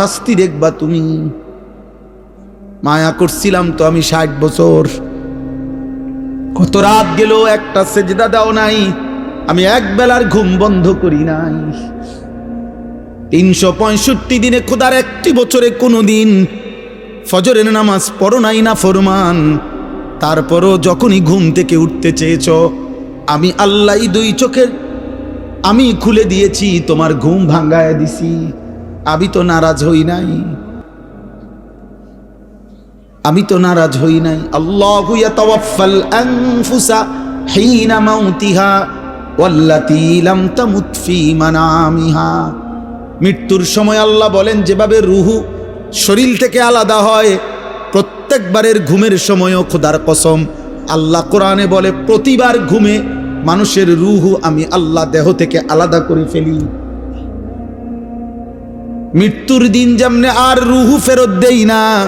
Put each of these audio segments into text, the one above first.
শাস্তি দেখবা তুমি। মায়া করছিলাম তো আমি ষাট বছর। কত রাত গেল, একটা সেজদা দাও নাই। আমি এক বেলার ঘুম বন্ধ করি নাই। তিনশো পঁয়ষট্টি দিনে খোদার একটি বছরে কোনো দিন ফজরের নামাজ পড়ো নাই না ফরমান। তারপরও যখনই ঘুম থেকে উঠতে চেয়েছ, আমি আল্লাহ দুই চোখের আমি খুলে দিয়েছি, তোমার ঘুম ভাঙ্গায় দিছি। আমি তো নারাজ হই নাই। আমি তো নারাজ হই নাই। আল্লাহ মানামিহা। মৃত্যুর সময় আল্লাহ বলেন, যেভাবে রুহু শরীর থেকে আলাদা হয়, প্রত্যেকবারের ঘুমের সময়ও খোদার কসম। আল্লাহ কোরআনে বলে, প্রতিবার ঘুমে মানুষের রুহু আমি আল্লাহ দেহ থেকে আলাদা করে ফেলি। মৃত্যুর দিন যেমনে আর রুহু ফেরত দেই না,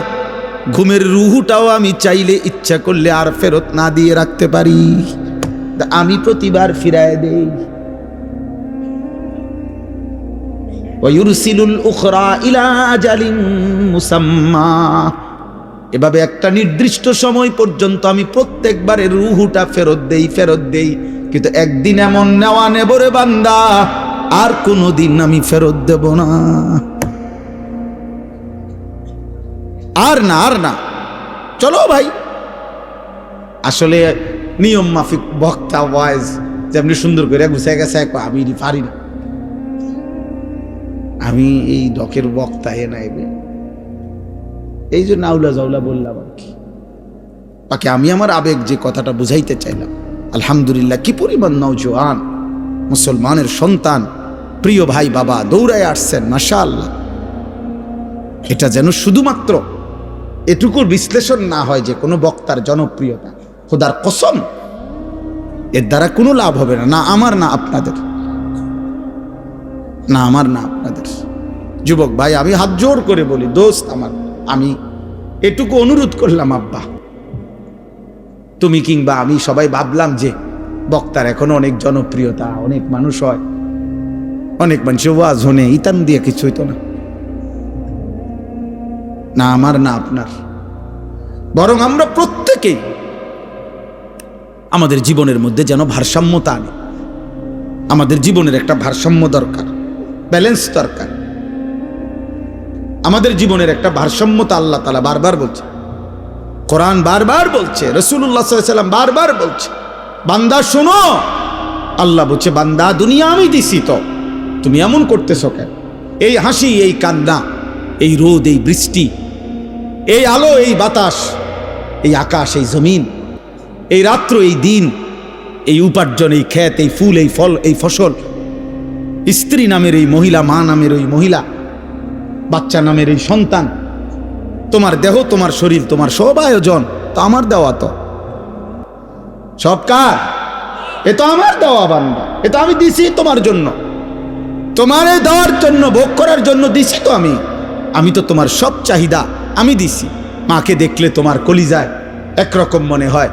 ঘুমের রুহুটাও আমি চাইলে ইচ্ছা করলে আর ফেরত না দিয়ে রাখতে পারি। আমি প্রতিবার ফিরায় দেই। এভাবে একটা নির্দিষ্ট সময় পর্যন্ত আমি প্রত্যেকবারে রুহুটা ফেরত দেই ফেরত দেই। কিন্তু একদিন এমন নেওয়া নেবরে বান্দা আর কোনো দিন আমি ফেরত দেব না। আর না আর না। চলো ভাই। আসলে নিয়ম মাফিক বক্তা ওয়াইজ যেমনি সুন্দর করে গুছিয়ে গেছে আমি পারি না। আমি এই ডকের বক্তা এ নাইবে এই জন্য আউলা জাউলা বললাম আর কি। বাকি আমি আমার আবেগ যে কথাটা বুঝাইতে চাইলাম। আলহামদুলিল্লাহ, কি পরিমাণ নৌজওয়ান মুসলমানের সন্তান প্রিয় ভাই বাবা, দৌড়ায় আসছেন, মাশাআল্লাহ। এটা যেন শুধুমাত্র এটুকুর বিশ্লেষণ না হয় যে কোনো বক্তার জনপ্রিয়তা। খোদার কসম, এর দ্বারা কোনো লাভ হবে না না আমার, না আপনাদের। না আমার, না আপনাদের। যুবক ভাই, আমি হাত জোর করে বলি, দোস্ত আমার, আমি এটুকু অনুরোধ করলাম, আব্বা। তুমি কিংবা আমি সবাই ভাবলাম যে বক্তার এখনও অনেক জনপ্রিয়তা, অনেক মানুষ হয়। অনেক মানুষ ওয়াজ হনে ইতান দিয়ে কিছু হইতো না। না আমার, না আপনার। বরং আমরা প্রত্যেকেই আমাদের জীবনের মধ্যে যেন ভারসাম্যতা আনে। আমাদের জীবনের একটা ভারসাম্য দরকার ব্যালেন্স দরকার। আমাদের জীবনের একটা ভারসাম্যতা আল্লাহ তালা বারবার বলছে। কোরআন বারবার বলছে রসুল্লাহ সাল্লাম বারবার বলছে। বান্দা শোনো, আল্লাহ বলছে, বান্দা দুনিয়া আমি দিছি তো। তুমি এমন করতেছ কেন? এই হাসি, এই কান্না, এই রোদ, এই বৃষ্টি, এই আলো, এই বাতাস, এই আকাশ, এই জমিন, এই রাত্র, এই দিন, এই উপার্জন, এই ক্ষেত, এই ফুল, এই ফল, এই ফসল, স্ত্রী নামের এই মহিলা, মা নামের ওই মহিলা, বাচ্চা নামের এই সন্তান, তোমার দেহ, তোমার শরীর, তোমার সব আয়োজন, তো আমার দেওয়া তো। সব কার এ তো আমার দেওয়া বান্দা, এ তো আমি দিছি তোমার জন্য। তোমার দেওয়ার জন্য, ভোগ করার জন্য দিছি তো আমি। আমি তো তোমার সব চাহিদা আমি দিছি। মাকে দেখলে তোমার কলিজায় একরকম মনে হয়।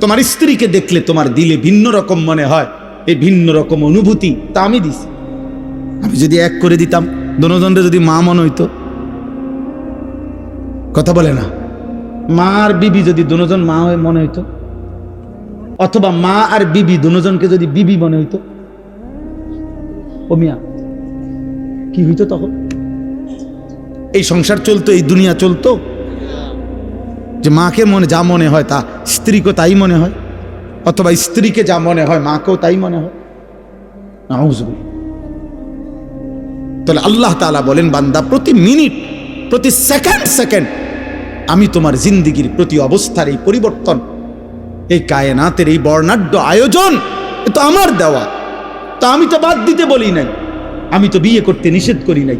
তোমার স্ত্রীকে দেখলে তোমার দিলে ভিন্ন রকম মনে হয়। এই ভিন্ন রকম অনুভূতি তা আমি দিছি। আমি যদি এক করে দিতাম দনদণ্ডে যদি মা মনে হইতো। কথা বলে না। মা আর বিবি যদি দুজন মা হয়ে মনে হইতো, অথবা মা আর বিবি দুজনকে যদি বিবি মনে হইতো ও মিয়া, কি হইতো তখন? এই সংসার চলতো, এই দুনিয়া চলতো। যে মাকে মনে, যা মনে হয় তা, স্ত্রীকে তাই মনে হয়, অথবা স্ত্রীকে যা মনে হয়, মাকেও তাই মনে হয়। তাহলে আল্লাহ তাআলা বলেন, বান্দা, প্রতি মিনিট, প্রতি সেকেন্ড সেকেন্ড আমি তোমার জিন্দিগির প্রতি অবস্থার এই পরিবর্তন, এই কায়নাতের এই বর্ণাঢ্য আয়োজন, এ তো আমার দেওয়া। তা আমি তো বাদ দিতে বলি নাই। আমি তো বিয়ে করতে নিষেধ করি নাই।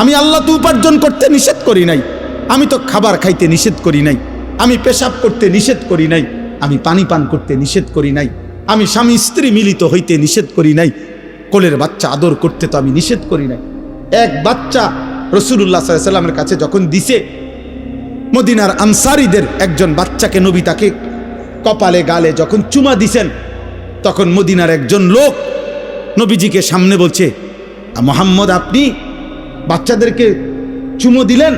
আমি আল্লাহ তো উপার্জন করতে নিষেধ করি নাই। আমি তো খাবার খাইতে নিষেধ করি নাই। আমি পেশাব করতে নিষেধ করি নাই। আমি পানি পান করতে নিষেধ করি নাই। আমি স্বামী স্ত্রী মিলিত হইতে নিষেধ করি নাই। কোলের বাচ্চা আদর করতে তো আমি নিষেধ করি নাই। এক বাচ্চা রসুল্লাহ সাল্লামের কাছে যখন দিছে, মদিনার আনসারিদের একজন বাচ্চাকে নবী তাকে কপালে গালে যখন চুমা দিছেন, তখন মদিনার একজন লোক নবীজিকে সামনে বলছে মোহাম্মদ আপনি বাচ্চাদেরকে চুমো দিলেন?